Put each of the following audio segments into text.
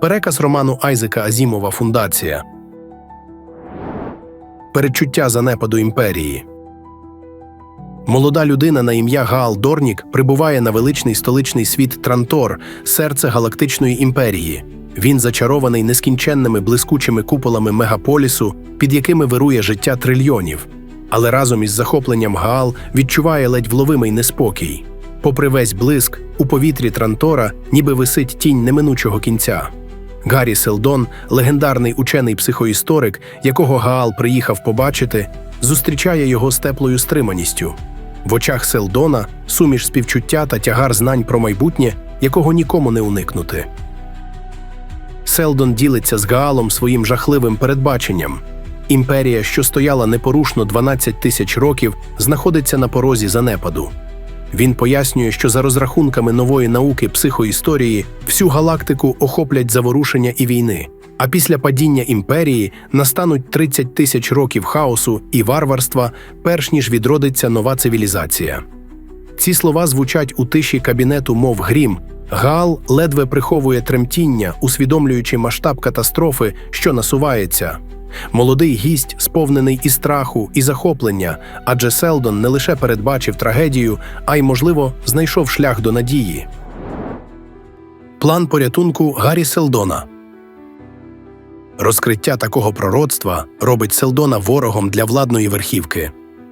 Переказ роману Айзека Азімова Фундація. Передчуття занепаду імперії. Молода людина на ім'я Гаал Дорнік прибуває на величний столичний світ Трантор, серце галактичної імперії. Він зачарований нескінченними блискучими куполами мегаполісу, під якими вирує життя трильйонів. Але разом із захопленням Гаал відчуває ледь вловимий неспокій. Попри весь блиск, у повітрі Трантора ніби висить тінь неминучого кінця. Гаррі Селдон, легендарний учений психоісторик, якого Гаал приїхав побачити, зустрічає його з теплою стриманістю. В очах Селдона суміш співчуття та тягар знань про майбутнє, якого нікому не уникнути. Селдон ділиться з Гаалом своїм жахливим передбаченням. Імперія, що стояла непорушно 12 тисяч років, знаходиться на порозі занепаду. Він пояснює, що за розрахунками нової науки психоісторії всю галактику охоплять заворушення і війни. А після падіння імперії настануть 30 тисяч років хаосу і варварства, перш ніж відродиться нова цивілізація. Ці слова звучать у тиші кабінету, мов грім. Гал ледве приховує тремтіння, усвідомлюючи масштаб катастрофи, що насувається. Молодий гість сповнений і страху, і захоплення, адже Селдон не лише передбачив трагедію, а й, можливо, знайшов шлях до надії. План порятунку Гаррі Селдона Розкриття такого пророцтва робить Селдона ворогом для владної верхівки.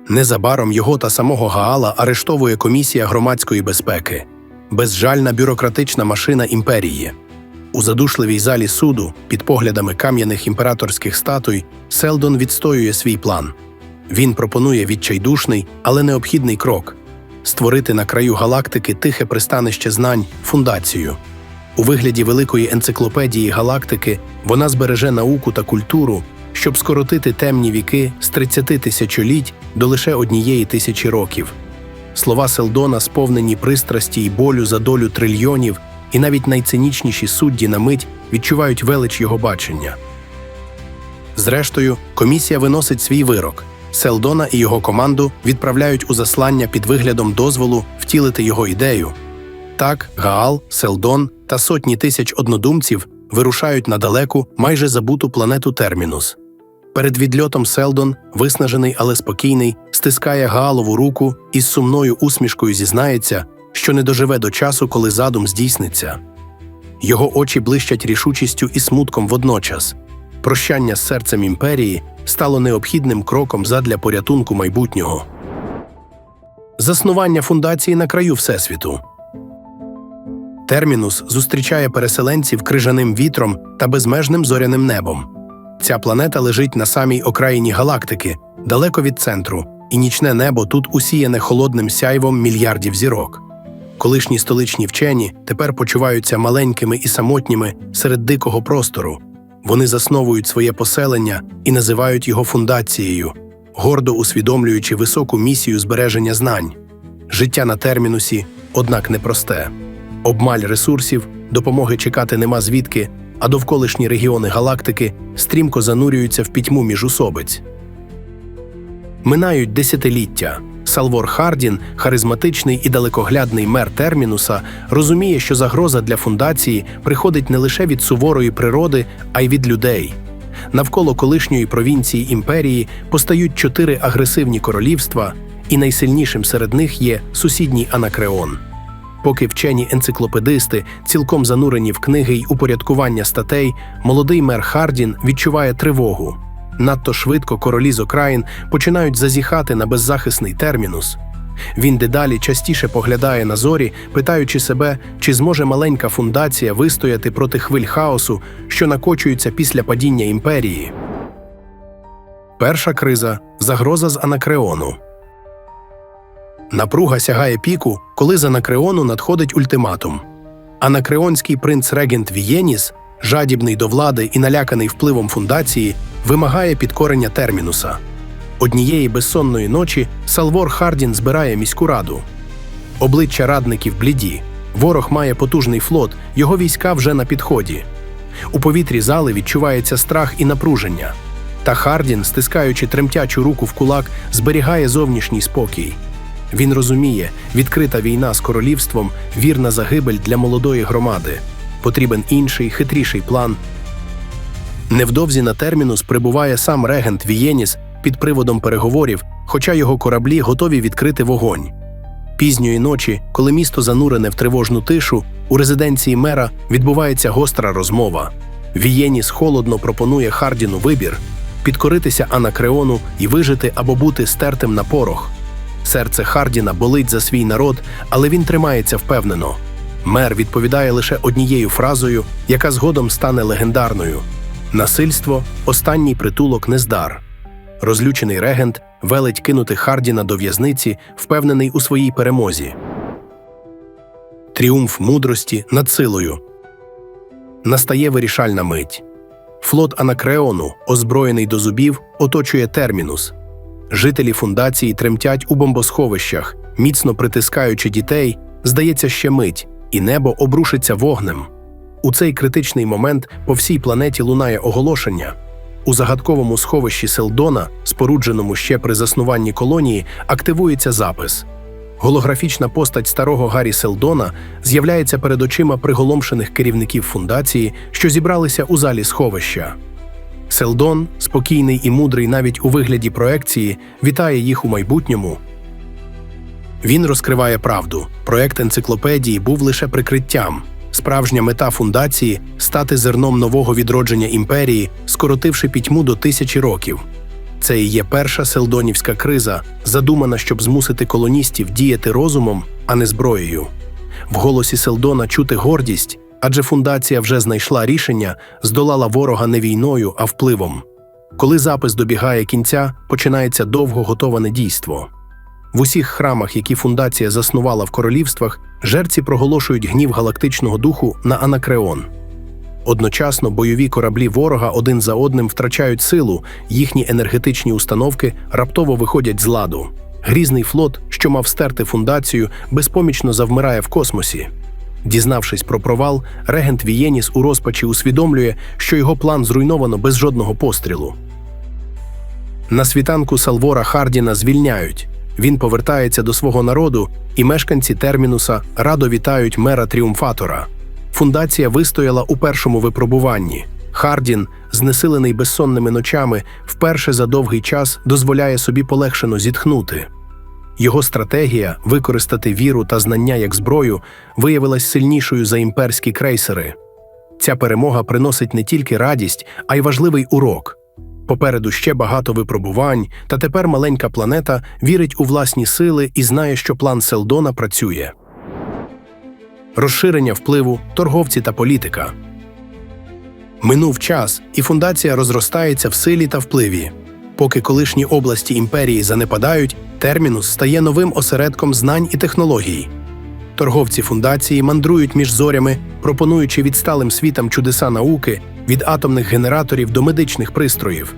Незабаром його та самого Гаала арештовує комісія громадської безпеки, безжальна бюрократична машина імперії. У задушливій залі суду, під поглядами кам'яних імператорських статуй, Селдон відстоює свій план. Він пропонує відчайдушний, але необхідний крок створити на краю галактики тихе пристанище знань фундацію. У вигляді великої енциклопедії галактики вона збереже науку та культуру, щоб скоротити темні віки з 30 тисячоліть до лише однієї тисячі років. Слова Селдона сповнені пристрасті й болю за долю трильйонів, і навіть найцинічніші судді на мить відчувають велич його бачення. Зрештою, комісія виносить свій вирок. Селдона і його команду відправляють у заслання під виглядом дозволу втілити його ідею. Так, Гаал, Селдон та сотні тисяч однодумців вирушають на далеку, майже забуту планету Термінус. Перед відльотом Селдон, виснажений, але спокійний, стискає Гаалову руку і з сумною усмішкою зізнається, що не доживе до часу, коли задум здійсниться. Його очі блищать рішучістю і смутком водночас. Прощання з серцем імперії стало необхідним кроком задля порятунку майбутнього. Заснування фундації на краю Всесвіту. Термінус зустрічає переселенців крижаним вітром та безмежним зоряним небом. Ця планета лежить на самій окраїні галактики, далеко від центру, і нічне небо тут усіяне холодним сяйвом мільярдів зірок. Колишні столичні вчені тепер почуваються маленькими і самотніми серед дикого простору. Вони засновують своє поселення і називають його фундацією, гордо усвідомлюючи високу місію збереження знань. Життя на термінусі, однак, непросте. Обмаль ресурсів, допомоги чекати нема звідки, а довколишні регіони галактики стрімко занурюються в пітьму міжусобиць. Минають десятиліття. Салвор Хардін, харизматичний і далекоглядний мер Термінуса, розуміє, що загроза для фундації приходить не лише від суворої природи, а й від людей. Навколо колишньої провінції імперії постають чотири агресивні королівства, і найсильнішим серед них є сусідній Анакреон. Поки вчені енциклопедисти цілком занурені в книги й упорядкування статей, молодий мер Хардін відчуває тривогу. Надто швидко королі з окраїн починають зазіхати на беззахисний термінус. Він дедалі частіше поглядає на зорі, питаючи себе, чи зможе маленька фундація вистояти проти хвиль хаосу, що накочуються після падіння імперії. Перша криза загроза з Анакреону. Напруга сягає піку, коли з Анакреону надходить ультиматум. Анакреонський принц регент Вієніс, жадібний до влади і наляканий впливом фундації, вимагає підкорення термінуса. Однієї безсонної ночі Салвор Хардін збирає міську раду. Обличчя радників бліді. Ворог має потужний флот, його війська вже на підході. У повітрі зали відчувається страх і напруження. Та Хардін, стискаючи тремтячу руку в кулак, зберігає зовнішній спокій. Він розуміє, відкрита війна з королівством вірна загибель для молодої громади. Потрібен інший, хитріший план. Невдовзі на термінус прибуває сам регент Вієніс під приводом переговорів, хоча його кораблі готові відкрити вогонь. Пізньої ночі, коли місто занурене в тривожну тишу, у резиденції мера відбувається гостра розмова. Вієніс холодно пропонує Хардіну вибір підкоритися Анакреону і вижити або бути стертим на порох. Серце Хардіна болить за свій народ, але він тримається впевнено. Мер відповідає лише однією фразою, яка згодом стане легендарною: насильство останній притулок нездар. Розлючений регент велить кинути Хардіна до в'язниці, впевнений у своїй перемозі. Тріумф мудрості над силою. Настає вирішальна мить. Флот Анакреону, озброєний до зубів, оточує термінус. Жителі фундації тремтять у бомбосховищах, міцно притискаючи дітей, здається, ще мить, і небо обрушиться вогнем. У цей критичний момент по всій планеті лунає оголошення. У загадковому сховищі Селдона, спорудженому ще при заснуванні колонії, активується запис. Голографічна постать старого Гаррі Селдона з'являється перед очима приголомшених керівників фундації, що зібралися у залі сховища. Селдон, спокійний і мудрий навіть у вигляді проекції, вітає їх у майбутньому. Він розкриває правду. Проект енциклопедії був лише прикриттям. Справжня мета фундації стати зерном нового відродження імперії, скоротивши пітьму до тисячі років. Це і є перша селдонівська криза, задумана, щоб змусити колоністів діяти розумом, а не зброєю. В голосі Селдона чути гордість, адже фундація вже знайшла рішення, здолала ворога не війною, а впливом. Коли запис добігає кінця, починається довго готоване дійство. В усіх храмах, які фундація заснувала в королівствах, жерці проголошують гнів галактичного духу на Анакреон. Одночасно бойові кораблі ворога один за одним втрачають силу, їхні енергетичні установки раптово виходять з ладу. Грізний флот, що мав стерти фундацію, безпомічно завмирає в космосі. Дізнавшись про провал, регент Вієніс у розпачі усвідомлює, що його план зруйновано без жодного пострілу. На світанку Салвора Хардіна звільняють. Він повертається до свого народу, і мешканці термінуса радо вітають мера тріумфатора. Фундація вистояла у першому випробуванні. Хардін, знесилений безсонними ночами, вперше за довгий час дозволяє собі полегшено зітхнути. Його стратегія використати віру та знання як зброю виявилась сильнішою за імперські крейсери. Ця перемога приносить не тільки радість, а й важливий урок. Попереду ще багато випробувань, та тепер маленька планета вірить у власні сили і знає, що план Селдона працює. Розширення впливу, торговці та політика. Минув час, і фундація розростається в силі та впливі. Поки колишні області імперії занепадають, термінус стає новим осередком знань і технологій. Торговці фундації мандрують між зорями, пропонуючи відсталим світам чудеса науки від атомних генераторів до медичних пристроїв.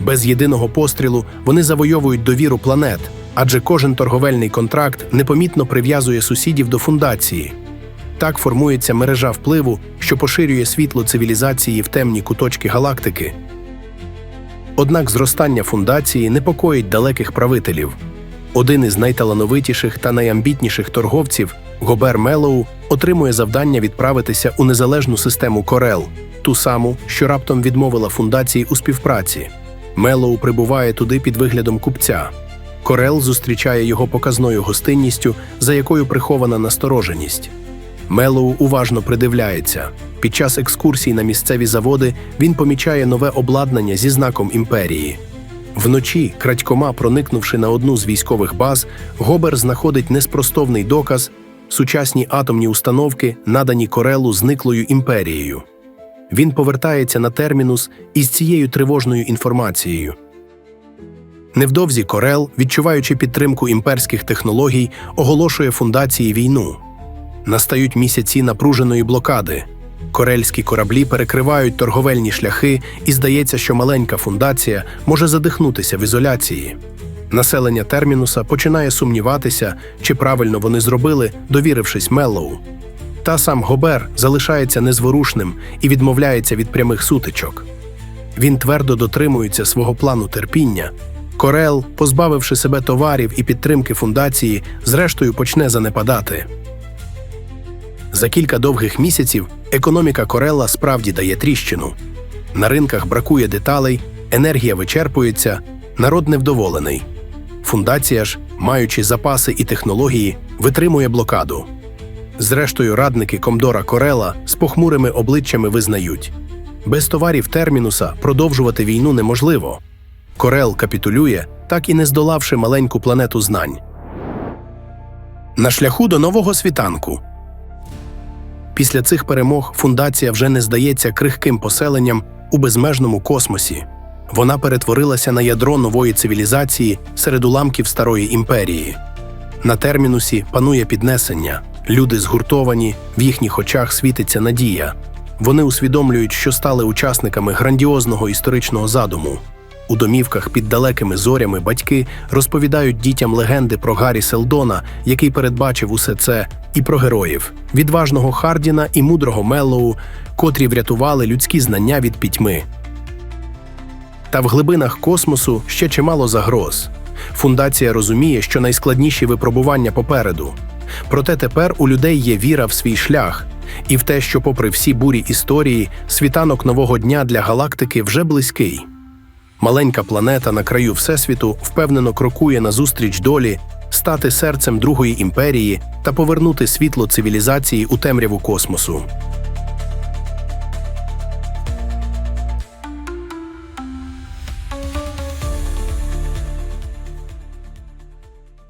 Без єдиного пострілу вони завойовують довіру планет, адже кожен торговельний контракт непомітно прив'язує сусідів до фундації. Так формується мережа впливу, що поширює світло цивілізації в темні куточки галактики. Однак зростання фундації непокоїть далеких правителів. Один із найталановитіших та найамбітніших торговців, Гобер Мелоу, отримує завдання відправитися у незалежну систему Корел, ту саму, що раптом відмовила фундації у співпраці. Мелоу прибуває туди під виглядом купця. Корел зустрічає його показною гостинністю, за якою прихована настороженість. Мелоу уважно придивляється. Під час екскурсій на місцеві заводи він помічає нове обладнання зі знаком імперії. Вночі, крадькома проникнувши на одну з військових баз, Гобер знаходить неспростовний доказ сучасні атомні установки, надані Корелу зниклою імперією. Він повертається на термінус із цією тривожною інформацією. Невдовзі Корел, відчуваючи підтримку імперських технологій, оголошує фундації війну. Настають місяці напруженої блокади. Корельські кораблі перекривають торговельні шляхи, і здається, що маленька фундація може задихнутися в ізоляції. Населення термінуса починає сумніватися, чи правильно вони зробили, довірившись Меллоу. Та сам Гобер залишається незворушним і відмовляється від прямих сутичок. Він твердо дотримується свого плану терпіння. Корел, позбавивши себе товарів і підтримки фундації, зрештою почне занепадати. За кілька довгих місяців економіка Корела справді дає тріщину. На ринках бракує деталей, енергія вичерпується, народ невдоволений. Фундація ж, маючи запаси і технології, витримує блокаду. Зрештою, радники Комдора Корела з похмурими обличчями визнають: без товарів термінуса продовжувати війну неможливо. Корел капітулює, так і не здолавши маленьку планету знань. На шляху до нового світанку. Після цих перемог фундація вже не здається крихким поселенням у безмежному космосі. Вона перетворилася на ядро нової цивілізації серед уламків старої імперії. На термінусі панує піднесення. Люди згуртовані, в їхніх очах світиться надія. Вони усвідомлюють, що стали учасниками грандіозного історичного задуму. У домівках під далекими зорями батьки розповідають дітям легенди про Гаррі Селдона, який передбачив усе це, і про героїв відважного Хардіна і мудрого Меллоу, котрі врятували людські знання від пітьми. Та в глибинах космосу ще чимало загроз. Фундація розуміє, що найскладніші випробування попереду. Проте тепер у людей є віра в свій шлях і в те, що, попри всі бурі історії, світанок нового дня для галактики вже близький. Маленька планета на краю Всесвіту впевнено крокує назустріч долі стати серцем Другої імперії та повернути світло цивілізації у темряву космосу.